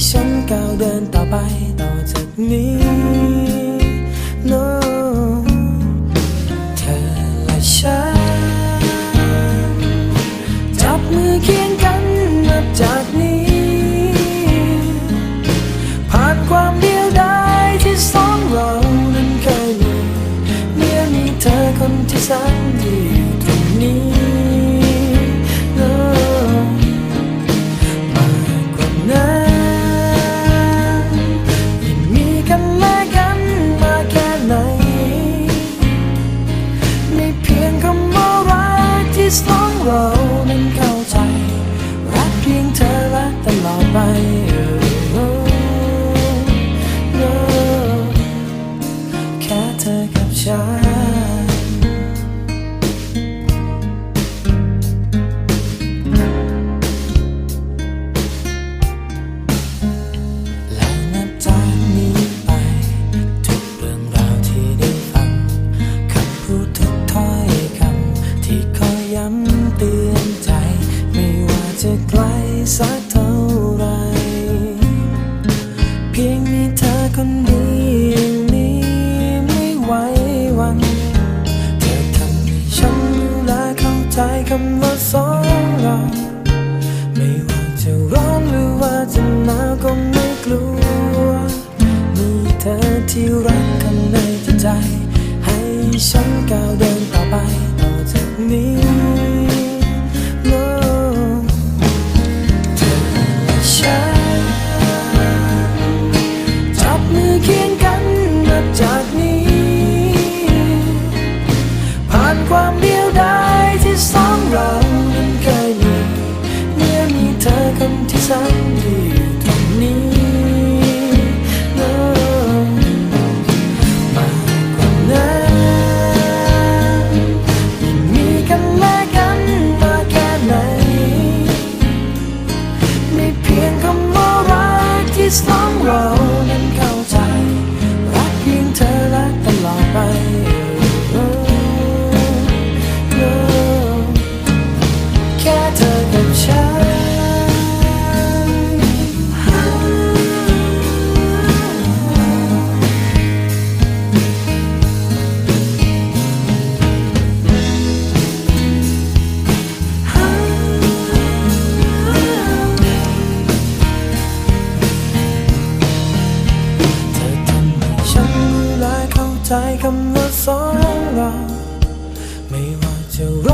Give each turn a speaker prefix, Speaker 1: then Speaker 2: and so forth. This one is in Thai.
Speaker 1: ที่ฉันก้าวเดินต่อไปต่อจากนี้ คำว่าสองเราไม่ว่าจะร้องหรือว่าจะหนาวก็ไม่กลัว มีเธอที่รักข้าในใจ ให้ฉันก้าวเดิน ใจคำว่าสองเรา ไม่ว่าจะร